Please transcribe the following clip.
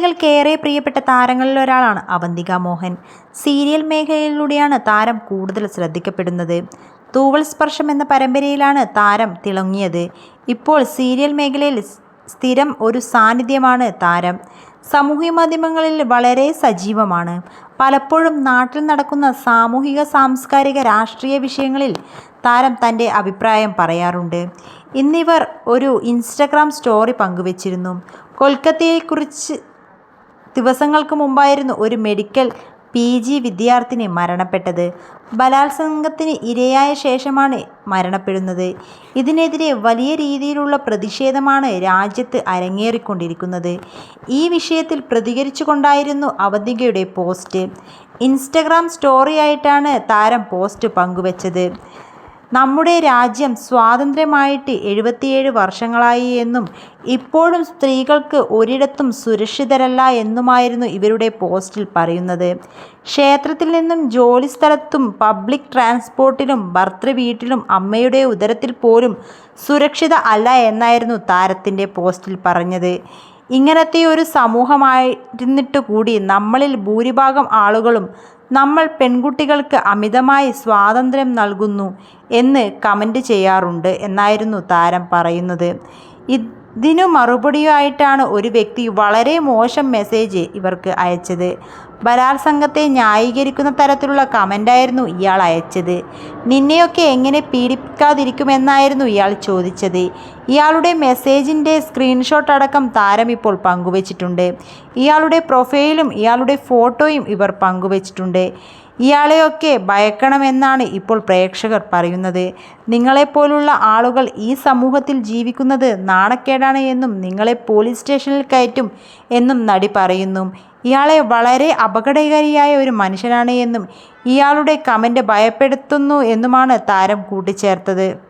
മലയാളികൾക്ക് ഏറെ പ്രിയപ്പെട്ട താരങ്ങളിൽ ഒരാളാണ് അവന്തിക മോഹൻ. സീരിയൽ മേഖലയിലൂടെയാണ് താരം കൂടുതൽ ശ്രദ്ധിക്കപ്പെടുന്നത്. തൂവൽ സ്പർശം എന്ന പരമ്പരയിലാണ് താരം തിളങ്ങിയത്. ഇപ്പോൾ സീരിയൽ മേഖലയിൽ സ്ഥിരം ഒരു സാന്നിധ്യമാണ് താരം. സാമൂഹ്യ മാധ്യമങ്ങളിൽ വളരെ സജീവമാണ്. പലപ്പോഴും നാട്ടിൽ നടക്കുന്ന സാമൂഹിക സാംസ്കാരിക രാഷ്ട്രീയ വിഷയങ്ങളിൽ താരം തന്റെ അഭിപ്രായം പറയാറുണ്ട്. ഇന്നിവർ ഒരു ഇൻസ്റ്റഗ്രാം സ്റ്റോറി പങ്കുവച്ചിരുന്നു. കൊൽക്കത്തയെക്കുറിച്ച് ദിവസങ്ങൾക്ക് മുമ്പായിരുന്നു ഒരു മെഡിക്കൽ പി ജി വിദ്യാർത്ഥിനി മരണപ്പെട്ടത്. ബലാത്സംഗത്തിന് ഇരയായ ശേഷമാണ് മരണപ്പെടുന്നത്. ഇതിനെതിരെ വലിയ രീതിയിലുള്ള പ്രതിഷേധമാണ് രാജ്യത്ത് അരങ്ങേറിക്കൊണ്ടിരിക്കുന്നത്. ഈ വിഷയത്തിൽ പ്രതികരിച്ചുകൊണ്ടായിരുന്നു അവന്തികയുടെ പോസ്റ്റ്. ഇൻസ്റ്റഗ്രാം സ്റ്റോറിയായിട്ടാണ് താരം പോസ്റ്റ് പങ്കുവച്ചത്. നമ്മുടെ രാജ്യം സ്വാതന്ത്ര്യമായിട്ട് എഴുപത്തിയേഴ് വർഷങ്ങളായി എന്നും ഇപ്പോഴും സ്ത്രീകൾക്ക് ഒരിടത്തും സുരക്ഷിതരല്ല എന്നുമായിരുന്നു ഇവരുടെ പോസ്റ്റിൽ പറയുന്നത്. ക്ഷേത്രത്തിൽ നിന്നും ജോലി സ്ഥലത്തും പബ്ലിക് ട്രാൻസ്പോർട്ടിലും ഭർത്തൃ വീട്ടിലും അമ്മയുടെ ഉദരത്തിൽ പോലും സുരക്ഷിത അല്ല എന്നായിരുന്നു താരത്തിന്റെ പോസ്റ്റിൽ പറഞ്ഞത്. ഇങ്ങനത്തെ ഒരു സമൂഹമായിരുന്നിട്ട് കൂടി നമ്മളിൽ ഭൂരിഭാഗം ആളുകളും നമ്മൾ പെൺകുട്ടികൾക്ക് അമിതമായി സ്വാതന്ത്ര്യം നൽകുന്നു എന്ന് കമന്റ് ചെയ്യാറുണ്ട് എന്നായിരുന്നു താരം പറയുന്നത്. ഇതിനു മറുപടിയായിട്ടാണ് ഒരു വ്യക്തി വളരെ മോശം മെസ്സേജ് ഇവർക്ക് അയച്ചത്. ബലാത്സംഗത്തെ ന്യായീകരിക്കുന്ന തരത്തിലുള്ള കമന്റായിരുന്നു ഇയാൾ അയച്ചത്. നിന്നെയൊക്കെ എങ്ങനെ പീഡിപ്പിക്കാതിരിക്കുമെന്നായിരുന്നു ഇയാൾ ചോദിച്ചത്. ഇയാളുടെ മെസ്സേജിന്റെ സ്ക്രീൻഷോട്ട് അടക്കം താരം ഇപ്പോൾ പങ്കുവച്ചിട്ടുണ്ട്. ഇയാളുടെ പ്രൊഫൈലും ഇയാളുടെ ഫോട്ടോയും ഇവർ പങ്കുവച്ചിട്ടുണ്ട്. ഇയാളെയൊക്കെ ഭയക്കണമെന്നാണ് ഇപ്പോൾ പ്രേക്ഷകർ പറയുന്നത്. നിങ്ങളെപ്പോലുള്ള ആളുകൾ ഈ സമൂഹത്തിൽ ജീവിക്കുന്നത് നാണക്കേടാണ് എന്നും നിങ്ങളെ പോലീസ് സ്റ്റേഷനിൽ കയറ്റും എന്നും നടി പറയുന്നു. ഇയാളെ വളരെ അപകടകാരിയായ ഒരു മനുഷ്യനാണ് എന്നും ഇയാളുടെ കമന്റ് ഭയപ്പെടുത്തുന്നു എന്നുമാണ് താരം കൂട്ടിച്ചേർത്തത്.